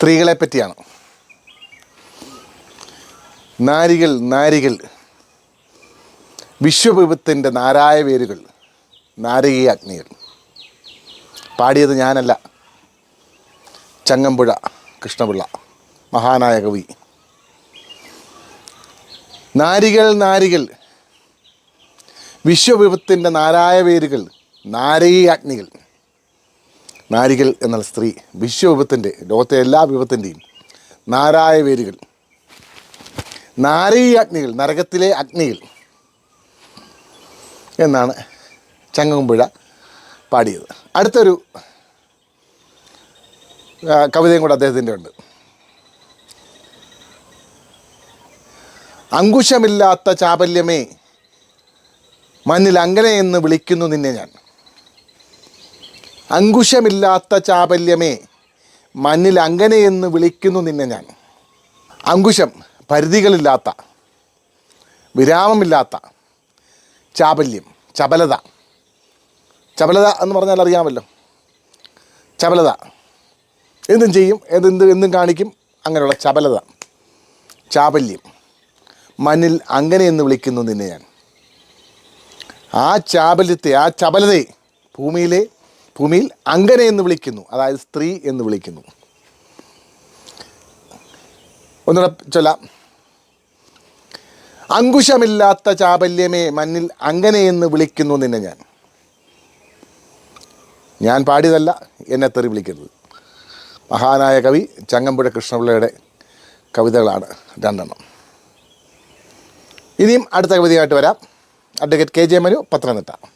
സ്ത്രീകളെ പറ്റിയാണ് നാരികൾ നാരികൾ. വിശ്വവിപത്തിന്റെ നാരായ വേരുകൾ നാരകീയ അഗ്നികൾ. പാടിയത് ഞാനല്ല. ചങ്ങമ്പുഴ കൃഷ്ണപിള്ള മഹാനായ കവി. നാരികൾ നാരികൾ. വിശ്വവിപത്തിന്റെ നാരായ വേരുകൾ നാരകീയ അഗ്നികൾ. നാരികൾ എന്നുള്ള സ്ത്രീ വിശ്വവിപത്തിന്റെ ലോകത്തെ എല്ലാ വിപത്തിന്റെയും നാരായ വേരുകൾ നാരീ അഗ്നികൾ നരകത്തിലെ അഗ്നികൾ എന്നാണ് ചങ്ങമ്പുഴ പാടിയത്. അടുത്തൊരു കവിതയും കൂടെ അദ്ദേഹത്തിന്റെ ഉണ്ട്. അങ്കുശമില്ലാത്ത ചാപല്യമേ മണ്ണിൽ അങ്ങനെ എന്ന് വിളിക്കുന്നു നിന്നെ ഞാൻ. അങ്കുശമില്ലാത്ത ചാപല്യമേ മണ്ണിൽ അങ്ങനെ എന്ന് വിളിക്കുന്നു നിന്നെ ഞാൻ. അങ്കുശം പരിധികളില്ലാത്ത വിരാമമില്ലാത്ത ചാപല്യം ചപലത. ചപലത എന്ന് പറഞ്ഞാൽ അറിയാമല്ലോ. ചപലത. എന്തും ചെയ്യും എന്തെന്ത് എന്തും കാണിക്കും അങ്ങനെയുള്ള ചപലത. ചാപല്യം മണ്ണിൽ അങ്ങനെ എന്ന് വിളിക്കുന്നു നിന്നെ ഞാൻ. ആ ചാപല്യത്തെ ആ ചപലതയെ ഭൂമിയിലെ ഭൂമിയിൽ അങ്കനെ എന്ന് വിളിക്കുന്നു. അതായത് സ്ത്രീ എന്ന് വിളിക്കുന്നു. ഒന്നുകൂടെ ചൊല്ലാം. അങ്കുശമില്ലാത്ത ചാബല്യമേ മണ്ണിൽ അങ്ങനെ എന്ന് വിളിക്കുന്നു നിന്നെ ഞാൻ. ഞാൻ പാടിയതല്ല എന്നെ തെറി വിളിക്കരുത്. മഹാനായ കവി ചങ്ങമ്പുഴ കൃഷ്ണപിള്ളയുടെ കവിതകളാണ് രണ്ടെണ്ണം. ഇനിയും അടുത്ത കവിതയായിട്ട് വരാം. Advocate K J Manu Pathanamthitta.